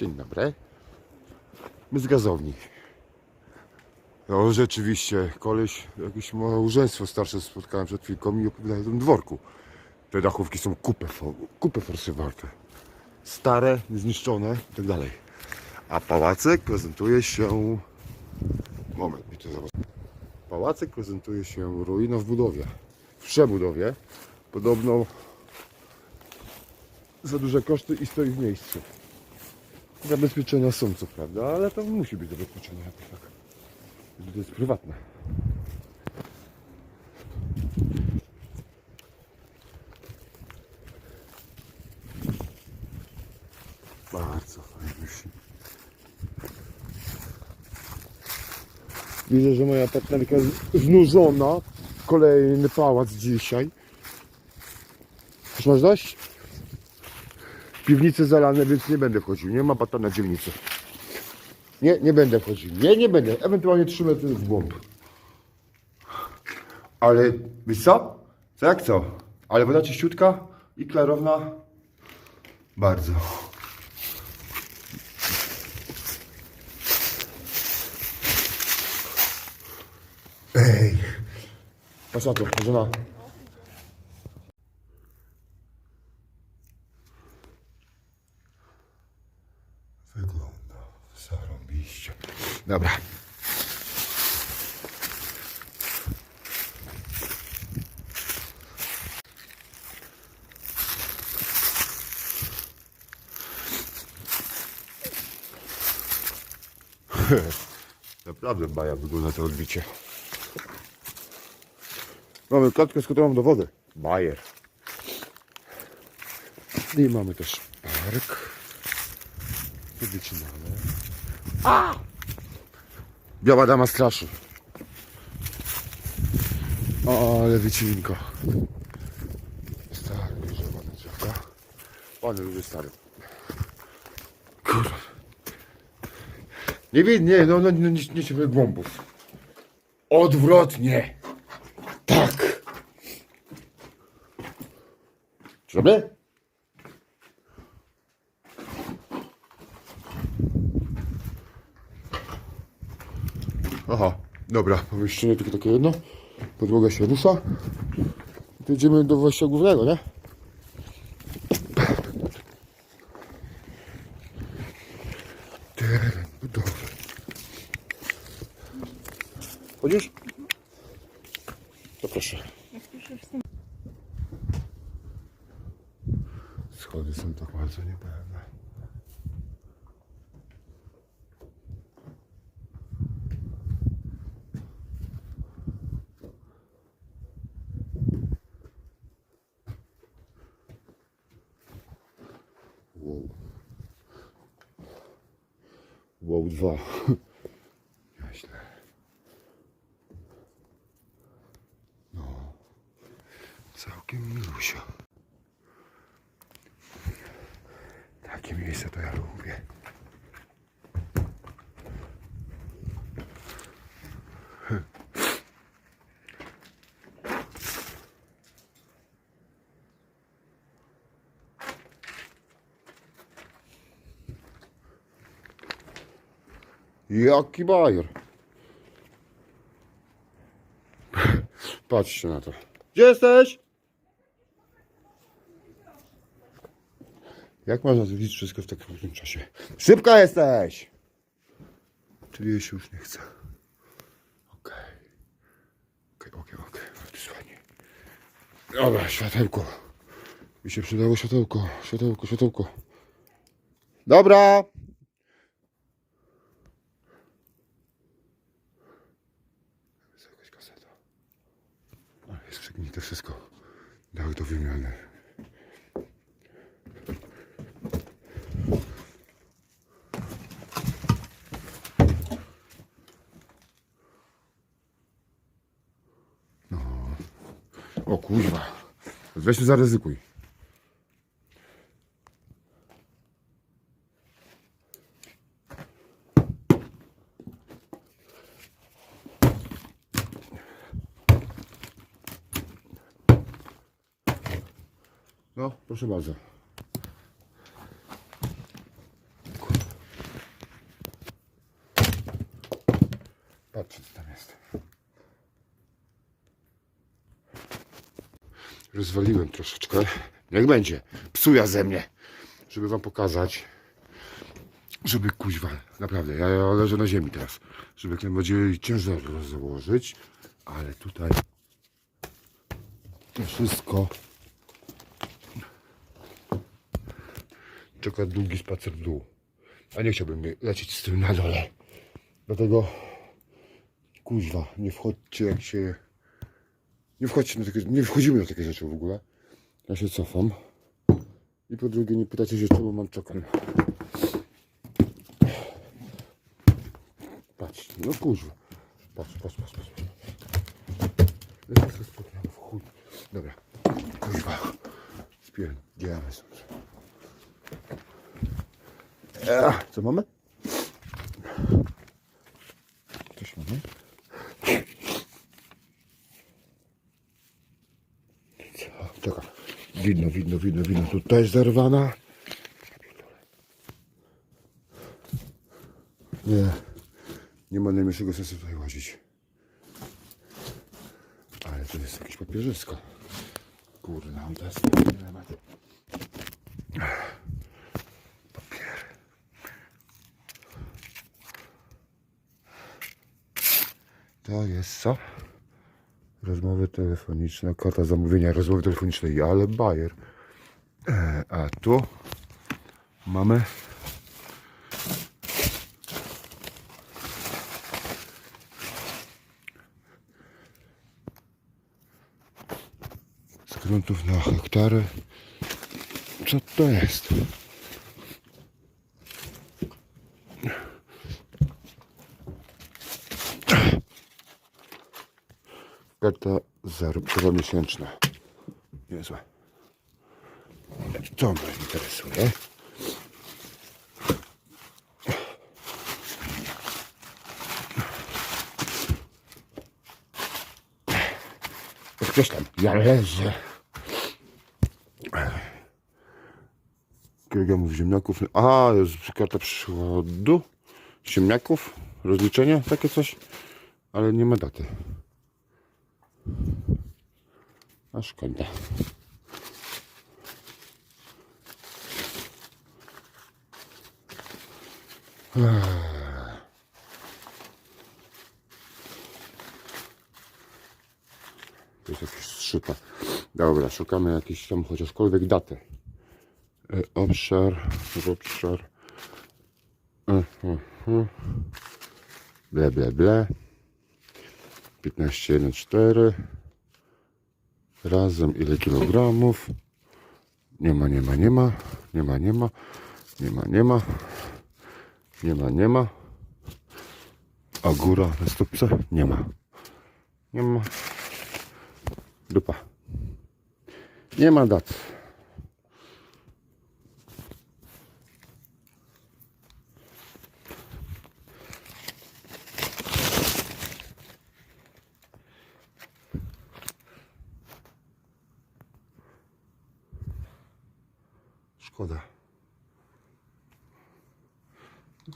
Dzień dobry. My z gazowni. No rzeczywiście, koleś, jakieś małżeństwo starsze spotkałem przed chwilką i opowiadają o tym dworku. Te dachówki są kupę, kupę forsy warte. Stare, zniszczone i tak dalej. A pałacek prezentuje się... Moment, mi to zobacz. Pałacek prezentuje się ruiną w budowie. W przebudowie. Podobno za duże koszty i stoi w miejscu. Zabezpieczenia są co prawda, ale to musi być zabezpieczenie jakoś tak. To jest prywatne. Bardzo fajny film. Widzę, że moja partnerka znużona. Kolejny pałac dzisiaj. Już masz dość? Piwnice zalane, więc nie będę wchodził. Nie ma bata na dzielnicę. Nie, nie będę wchodził. Nie, nie będę. Ewentualnie 3 metry w głąb. Ale wiesz co? Co jak co? Ale woda czyściutka i klarowna. Bardzo. Ej. Patrz na to, żona. Zarąbiście. Dobra. Naprawdę baja wygląda to odbicie. Mamy klatkę, mam do wody. Bajer. I mamy też park. Tu wycinane. A! Biała dama straszy. O, ale wycinko. Stary, bierzemy drzewka. Pany lubię stary. Kurwa. Nie wiem, nie, no, no nie, nie, nie się głąbów. Odwrotnie. Tak. Czy Aha, dobra, pomieszczenie tylko takie jedno. Podłoga się rusza. Idziemy do wejścia głównego, nie? Teren budowy. Chodzisz? To proszę. Schody są tak bardzo niepewne. Wow. Wow, dwa. Nieźle. No. Całkiem milusio. Takie miejsce to ja lubię. Jaki bajer. Patrzcie na to. Gdzie jesteś? Jak można zrobić wszystko w tak krótkim czasie? Szybka jesteś! Czyli się już nie chce. Okej. Okej, okej, okej. Wysłanie. Dobra, światełko. Mi się przydało światełko. Światełko, światełko. Dobra! Jest przegnite wszystko. Dach do wymiany. O kurwa. Weź zaryzykuj. Proszę bardzo. Patrzcie, co tam jest. Rozwaliłem troszeczkę. Niech będzie. Psuja ze mnie. Żeby wam pokazać. Żeby kuźwa. Naprawdę, ja leżę na ziemi teraz. Żeby jak będzie ciężar rozłożyć. Ale tutaj to wszystko czeka długi spacer w dół. A nie chciałbym lecieć z tym na dole. Dlatego kuźwa, nie wchodźcie jak się. Nie wchodźcie na takie, nie wchodzimy na takie rzeczy w ogóle. Ja się cofam. I po drugie nie pytacie się czemu mam czokan. Patrz, no kuźwa. Patrz, patrz, patrz, patrz. Ja w chuj. Dobra, kuźwa. Spierdzielamy stąd. Eee, co mamy? Coś mamy? Co? Czekaj. Widno, widno, widno, widno. Tutaj jest zerwana. Nie. Nie ma najmniejszego sensu tutaj łazić. Ale to jest jakieś papierzysko. Kurde, mam teraz dylemat. To jest co? Rozmowy telefoniczne, karta zamówienia rozmowy telefonicznej, ale Bayer. E, a tu mamy gruntów na hektary. Co to jest? Karta zarobkowa miesięczna. Niezłe. Co mnie interesuje? Tam, ja leżę. Kilogramów ziemniaków. A, jest karta przychodu. Ziemniaków. Rozliczenie, takie coś. Ale nie ma daty. A szkoda. To jest jakiś szypa. Dobra, szukamy jakiejś tam chociażkolwiek daty. E, Obszar, obszar. E, e, e. Ble, ble, ble. 15,14 razem ile kilogramów? Nie ma, nie ma, nie ma. Nie ma, nie ma. Nie ma, nie ma. Nie ma, nie ma. A góra na stópce? Nie ma. Nie ma. Dupa. Nie ma dat Szkoda.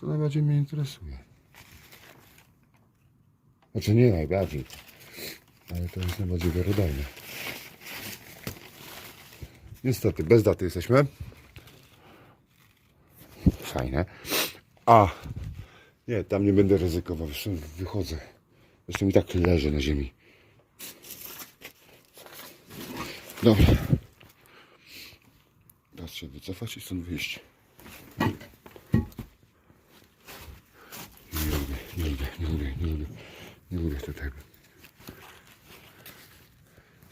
To najbardziej mnie interesuje. Znaczy nie najbardziej, ale to jest najbardziej wiarygodne. Niestety, bez daty jesteśmy. Fajne. A, nie, tam nie będę ryzykował. Zresztą wychodzę. Zresztą i tak leżę na ziemi. Dobra. Teraz się wycofać i stąd wyjść. Nie lubię, nie lubię, nie lubię, nie lubię, nie lubię tutaj.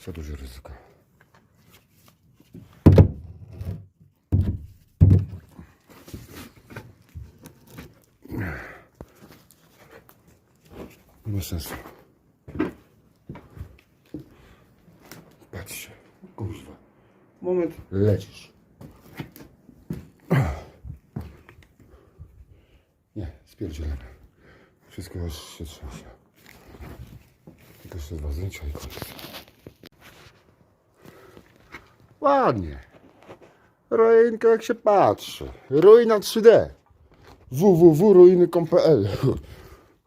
Za duże ryzyko. Nie ma sensu. Patrzcie, kurwa. Moment, lecisz. Nie, spierdzielamy. Wszystko już się trzęsie. Tylko jeszcze dwa zdjęcia i koniec. Ładnie. Ruinka jak się patrzy. Ruina 3D. www.ruiny.pl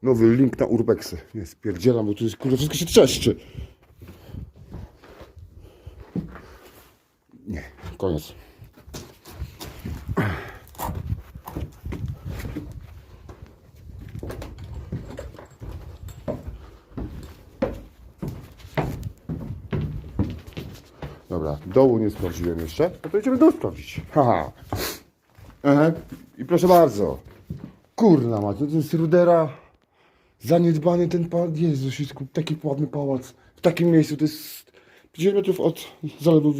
Nowy link na urbexy. Nie, spierdzielam, bo tu jest kurde, wszystko się trzeszczy. koniec. Dobra, dołu nie sprawdziłem jeszcze, no to idziemy dół sprawdzić. Haha. Aha. I proszę bardzo. Kurna mać, no to jest Rudera. Zaniedbany ten pałac. Jezus, jest taki ładny pałac. W takim miejscu, to jest 10 metrów od zalewu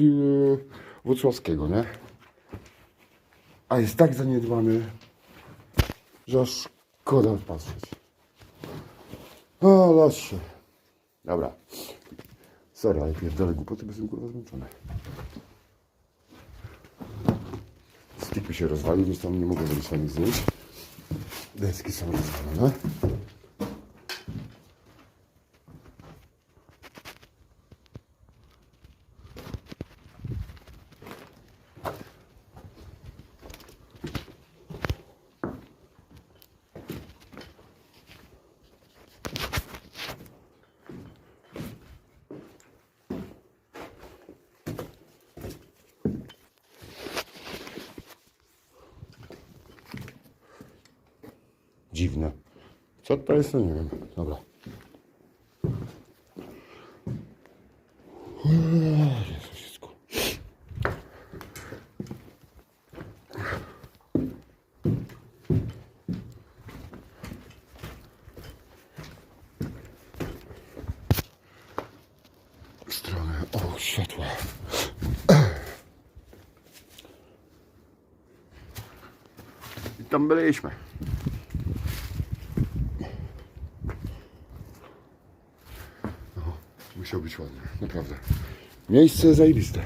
Włocławskiego, nie? A jest tak zaniedbany, że aż szkoda patrzeć. O, losie. Dobra. Sorry, ale pierdolę głupoty, bo jestem kurwa zmęczony. Mi się rozwalił, więc tam nie mogę zrobić fajnych zdjęć. Deski są rozwalone. Dziwne. Co to jest, to nie wiem. Dobra. Jezus, Stronę. O. I tam byliśmy. Ładnie, naprawdę. Miejsce zajebiste.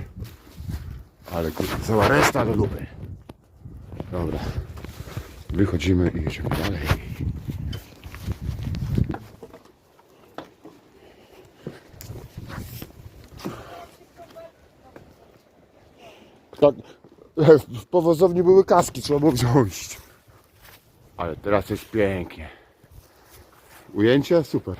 Ale kurwa, cała reszta do lupy. Dobra. Wychodzimy i jedziemy dalej. Tak, w powozowni były kaski, trzeba było wziąć. Ale teraz jest pięknie. Ujęcie? Super.